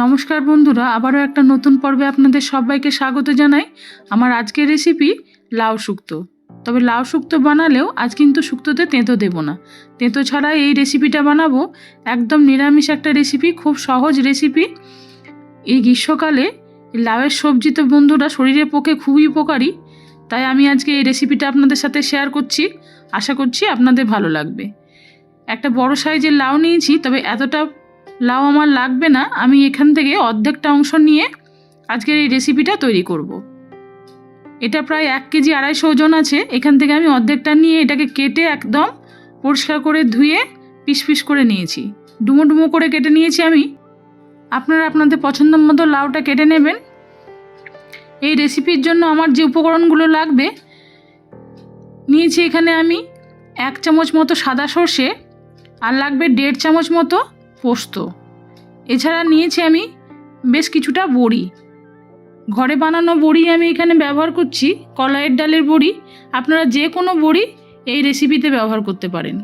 নমস্কার বন্ধুরা, আবারও একটা নতুন পর্বে আপনাদের সবাইকে স্বাগত জানাই। আমার আজকের রেসিপি লাউ শুক্তো। তবে লাউ শুক্তো বানালেও আজ কিন্তু শুক্তোতে তেঁতো দেবো না। তেঁতো ছাড়া এই রেসিপিটা বানাবো। একদম নিরামিষ একটা রেসিপি খুব সহজ রেসিপি এই গ্রীষ্মকালে লাউয়ের সবজি তো বন্ধুরা শরীরের পক্ষে খুবই উপকারী। তাই আমি আজকে এই রেসিপিটা আপনাদের সাথে শেয়ার করছি। আশা করছি আপনাদের ভালো লাগবে। একটা বড় সাইজের লাউ নিয়েছি, তবে এতটা লাউ আমার লাগবে না, আমি এখান থেকে অর্ধেকটা অংশ নিয়ে আজকের এই রেসিপিটা তৈরি করব। এটা প্রায় এক কেজি আড়াইশো ওজন আছে, এখান থেকে আমি অর্ধেকটা নিয়ে এটাকে কেটে একদম পরিষ্কার করে ধুয়ে পিস পিস করে নিয়েছি। ডুমো ডুমো করে কেটে নিয়েছি আমি। আপনারা আপনাদের পছন্দ মতো লাউটা কেটে নেবেন। এই রেসিপির জন্য আমার যে উপকরণগুলো লাগবে, নিয়েছি এখানে আমি এক চামচ মতো সাদা সর্ষে, আর লাগবে দেড় চামচ মতো পোস্ত। এছাড়া নিয়েছি আমি বেশ কিছুটা বড়ি। ঘরে বানানো বড়ি আমি এখানে ব্যবহার করছি, কলাইয়ের ডালের বড়ি। আপনারা যে কোনো বড়ি এই রেসিপিতে ব্যবহার করতে পারেন।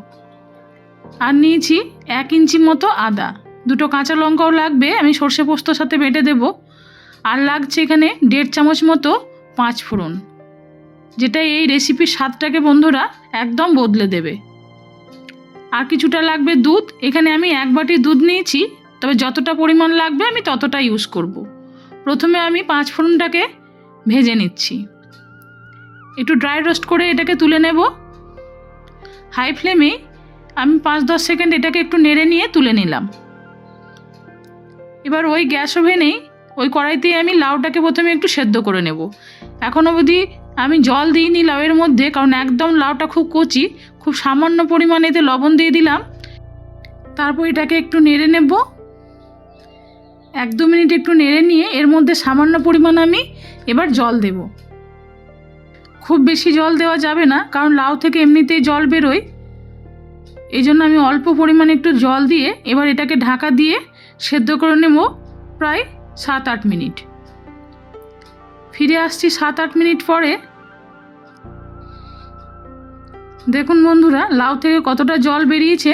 আর নিয়েছি এক ইঞ্চি মতো আদা। দুটো কাঁচা লঙ্কাও লাগবে, আমি সর্ষে পোস্তর সাথে বেটে দেব। আর লাগছে এখানে দেড় চামচ মতো পাঁচ ফোড়ন যেটা এই রেসিপির স্বাদটাকে বন্ধুরা একদম বদলে দেবে। আর কিছুটা লাগবে দুধ। এখানে আমি এক বাটি দুধ নিয়েছি, তবে যতটা পরিমাণ লাগবে আমি ততটা ইউজ করব। প্রথমে আমি পাঁচ ফোড়নটাকে ভেজে নিচ্ছি। একটু ড্রাই রোস্ট করে এটাকে তুলে নেব। হাই ফ্লেমে আমি পাঁচ দশ সেকেন্ড এটাকে একটু নেড়ে নিয়ে তুলে নিলাম। এবার ওই গ্যাস ওভেনেই ওই কড়াইতেই আমি লাউটাকে প্রথমে একটু সেদ্ধ করে নেব। এখন অবধি আমি জল দিইনি লাউয়ের মধ্যে, কারণ একদম লাউটা খুব কচি, খুব সামান্য পরিমাণে এতে লবণ দিয়ে দিলাম। তারপর এটাকে একটু নেড়ে নেব। এক দু মিনিট একটু নেড়ে নিয়ে এর মধ্যে সামান্য পরিমাণ আমি এবার জল দেব। খুব বেশি জল দেওয়া যাবে না, কারণ লাউ থেকে এমনিতেই জল বেরোয়। এই জন্য আমি অল্প পরিমাণে একটু জল দিয়ে এবার এটাকে ঢাকা দিয়ে সেদ্ধ করে নেব প্রায় সাত আট মিনিট। ফিরে আসছি সাত আট মিনিট পরে। দেখুন বন্ধুরা, লাউ থেকে কতটা জল বেরিয়েছে,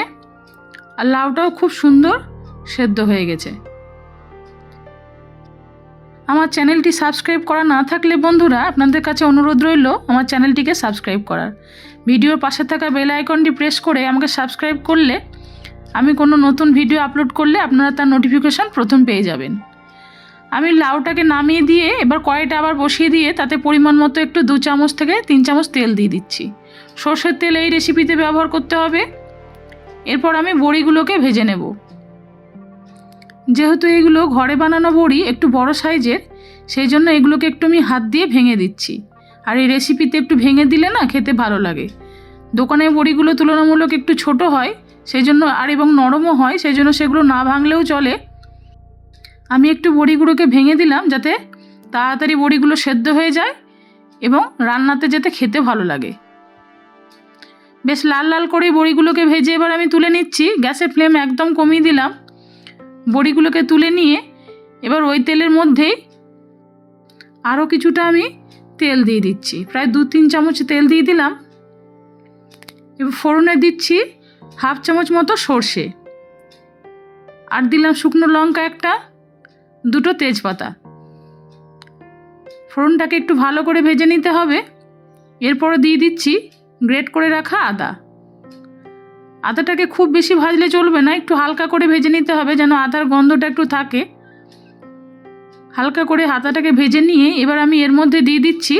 আর লাউটাও খুব সুন্দর সেদ্ধ হয়ে গেছে। আমার চ্যানেলটি সাবস্ক্রাইব করা না থাকলে বন্ধুরা, আপনাদের কাছে অনুরোধ রইল আমার চ্যানেলটিকে সাবস্ক্রাইব করার। ভিডিওর পাশে থাকা বেল আইকনটি প্রেস করে আমাকে সাবস্ক্রাইব করলে আমি কোনো নতুন ভিডিও আপলোড করলে আপনারা তার নোটিফিকেশান প্রথম পেয়ে যাবেন। আমি লাউটাকে নামিয়ে দিয়ে এবার কড়াইটা আবার বসিয়ে দিয়ে তাতে পরিমাণ মতো একটু দু চামচ থেকে তিন চামচ তেল দিয়ে দিচ্ছি। সর্ষের তেল এই রেসিপিতে ব্যবহার করতে হবে। এরপর আমি বড়িগুলোকে ভেজে নেব। যেহেতু এগুলো ঘরে বানানো বড়ি একটু বড় সাইজের সেই জন্য এগুলোকে একটু আমি হাত দিয়ে ভেঙে দিচ্ছি। আর এই রেসিপিতে একটু ভেঙে দিলে না খেতে ভালো লাগে। দোকানের বড়িগুলো তুলনামূলক একটু ছোট হয় সেই জন্য আর এবং নরমও হয় সেই জন্য সেগুলো না ভাঙলেও চলে। আমি একটু বড়িগুলোকে ভেঙে দিলাম যাতে তাড়াতাড়ি বড়িগুলো সেদ্ধ হয়ে যায় এবং রান্নাতে যেতে খেতে ভালো লাগে। বেশ লাল লাল করে বড়িগুলোকে ভেজে এবার আমি তুলে নিচ্ছি। গ্যাসের ফ্লেম একদম কমিয়ে দিলাম। বড়িগুলোকে তুলে নিয়ে এবার ওই তেলের মধ্যেই আরও কিছুটা আমি তেল দিয়ে দিচ্ছি। প্রায় দু তিন চামচ তেল দিয়ে দিলাম। এবার ফোড়নে দিচ্ছি হাফ চামচ মতো সর্ষে। আর দিলাম শুকনো লঙ্কা একটা। দুটো তেজপাতা। ফোড়নটাকে একটু ভালো করে ভেজে নিতে হবে। এরপর দিয়ে দিচ্ছি গ্রেট করে রাখা আদা। আদাটাকে খুব বেশি ভাজলে চলবে না, একটু হালকা করে ভেজে নিতে হবে যেন আদার গন্ধটা একটু থাকে। হালকা করে আদাটাকে ভেজে নিয়ে এবার আমি এর মধ্যে দিয়ে দিচ্ছি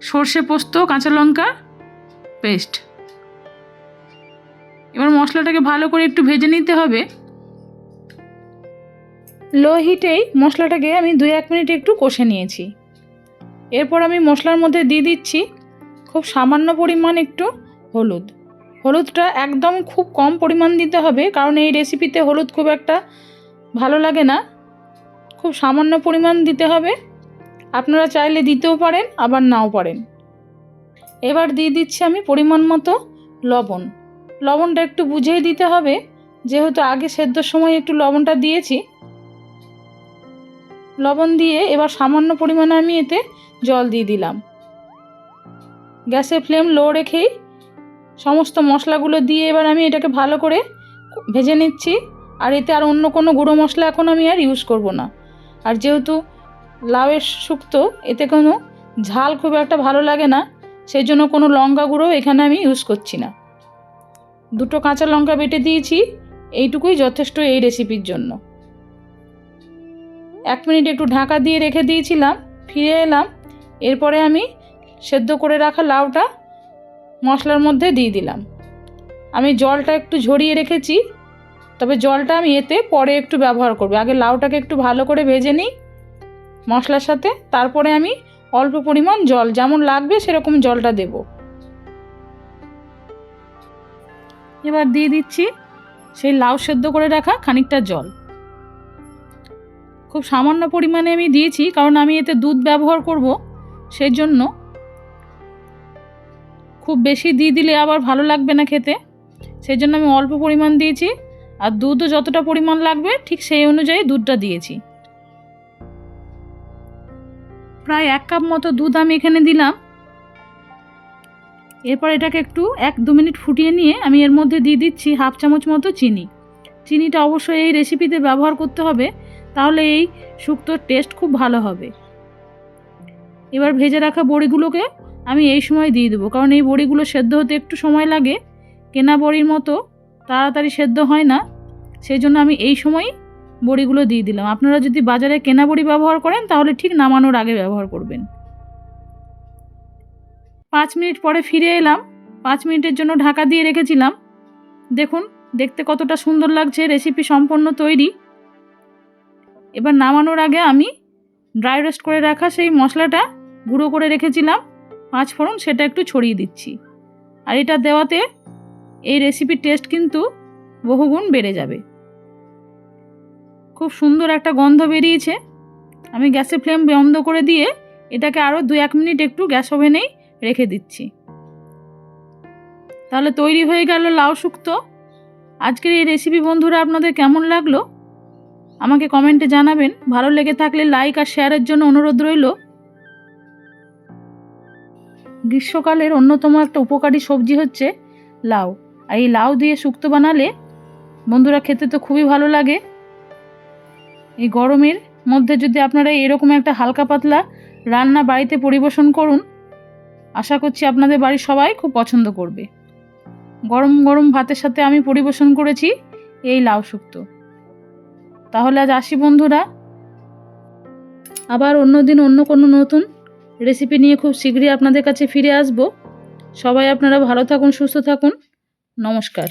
সর্ষে পোস্ত, কাঁচা লঙ্কার পেস্ট। এবার মশলাটাকে ভালো করে একটু ভেজে নিতে হবে। লো হিটেই মশলাটাকে আমি দুই এক মিনিট একটু কষে নিয়েছি। এরপর আমি মশলার মধ্যে দিয়ে দিচ্ছি খুব সামান্য পরিমাণ একটু হলুদ। হলুদটা একদম খুব কম পরিমাণ দিতে হবে, কারণ এই রেসিপিতে হলুদ খুব একটা ভালো লাগে না। খুব সামান্য পরিমাণ দিতে হবে। আপনারা চাইলে দিতেও পারেন, আবার নাও পারেন। এবার দিয়ে দিচ্ছি আমি পরিমাণ মতো লবণ। লবণটা একটু বুঝেই দিতে হবে, যেহেতু আগে সেদ্ধর সময় একটু লবণটা দিয়েছি লবণ দিয়ে এবার সামান্য পরিমাণে আমি এতে জল দিয়ে দিলাম। গ্যাসের ফ্লেম লো রেখেই সমস্ত মশলাগুলো দিয়ে এবার আমি এটাকে ভালো করে ভেজে নিচ্ছি। আর এতে আর অন্য কোনো গুঁড়ো মশলা এখন আমি আর ইউজ করব না। আর যেহেতু লাউয়ের শুক্তো এতে কোনো ঝাল খুব একটা ভালো লাগে না সেই জন্য কোনো লঙ্কা গুঁড়ো এখানে আমি ইউজ করছি না। দুটো কাঁচা লঙ্কা বেটে দিয়েছি, এইটুকুই যথেষ্ট এই রেসিপির জন্য। এক মিনিট একটু ঢাকা দিয়ে রেখে দিয়েছিলাম, ফিরে এলাম। এরপরে আমি সেদ্ধ করে রাখা লাউটা মশলার মধ্যে দিয়ে দিলাম। আমি জলটা একটু ঝরিয়ে রেখেছি, তবে জলটা আমি এতে পরে একটু ব্যবহার করব। আগে লাউটাকে একটু ভালো করে ভেজে নিই মশলার সাথে, তারপরে আমি অল্প পরিমাণ জল, যেমন লাগবে সেরকম জলটা দেব। এবার দিয়ে দিচ্ছি সেই লাউ সেদ্ধ করে রাখা খানিকটা জল। খুব সামান্য পরিমাণে আমি দিয়েছি, কারণ আমি এতে দুধ ব্যবহার করব সেই জন্য খুব বেশি দিয়ে দিলে আবার ভালো লাগবে না খেতে সেই জন্য আমি অল্প পরিমাণ দিয়েছি, আর দুধও যতটা পরিমাণ লাগবে ঠিক সেই অনুযায়ী দুধটা দিয়েছি। প্রায় এক কাপ মতো দুধ আমি এখানে দিলাম। এরপর এটাকে একটু এক দু মিনিট ফুটিয়ে নিয়ে আমি এর মধ্যে দিয়ে দিচ্ছি হাফ চামচ মতো চিনি। চিনিটা অবশ্যই এই রেসিপিতে ব্যবহার করতে হবে। তাহলে এই শুক্তোর টেস্ট খুব ভালো হবে। এবার ভেজে রাখা বড়িগুলোকে আমি এই সময় দিয়ে দেবো, কারণ এই বড়িগুলো সেদ্ধ হতে একটু সময় লাগে। কেনা বড়ির মতো তাড়াতাড়ি সেদ্ধ হয় না সেই জন্য আমি এই সময় বড়িগুলো দিয়ে দিলাম। আপনারা যদি বাজারে কেনা বড়ি ব্যবহার করেন, তাহলে ঠিক নামানোর আগে ব্যবহার করবেন। পাঁচ মিনিট পরে ফিরে এলাম। পাঁচ মিনিটের জন্য ঢাকা দিয়ে রেখেছিলাম। দেখুন, দেখতে কতটা সুন্দর লাগছে রেসিপি সম্পূর্ণ তৈরি। এবার নামানোর আগে আমি ড্রাই রোস্ট করে রাখা সেই মশলাটা গুঁড়ো করে রেখেছিলাম, পাঁচ ফোড়ন সেটা একটু ছড়িয়ে দিচ্ছি। আর এটা দেওয়াতে এই রেসিপির টেস্ট কিন্তু বহুগুণ বেড়ে যাবে। খুব সুন্দর একটা গন্ধ বেরিয়েছে। আমি গ্যাসের ফ্লেম বন্ধ করে দিয়ে এটাকে আরও দু এক মিনিট একটু গ্যাস ওভেনেই রেখে দিচ্ছি। তাহলে তৈরি হয়ে গেল লাউ শুক্তো। আজকের এই রেসিপি বন্ধুরা আপনাদের কেমন লাগল? আমাকে কমেন্টে জানাবেন। ভালো লেগে থাকলে লাইক আর শেয়ারের জন্য অনুরোধ রইল। গ্রীষ্মকালের অন্যতম একটা উপকারী সবজি হচ্ছে লাউ। আর এই লাউ দিয়ে শুক্তো বানালে বন্ধুরা খেতে তো খুবই ভালো লাগে। এই গরমের মধ্যে যদি আপনারা এরকম একটা হালকা পাতলা রান্না বাড়িতে পরিবেশন করুন, আশা করছি আপনাদের বাড়ির সবাই খুব পছন্দ করবে। গরম গরম ভাতের সাথে আমি পরিবেশন করেছি এই লাউ শুক্তো। তাহলে আজ আসি বন্ধুরা। আবার অন্য দিন অন্য কোনো নতুন রেসিপি নিয়ে খুব শীঘ্রই আপনাদের কাছে ফিরে আসব। সবাই আপনারা ভালো থাকুন, সুস্থ থাকুন। নমস্কার।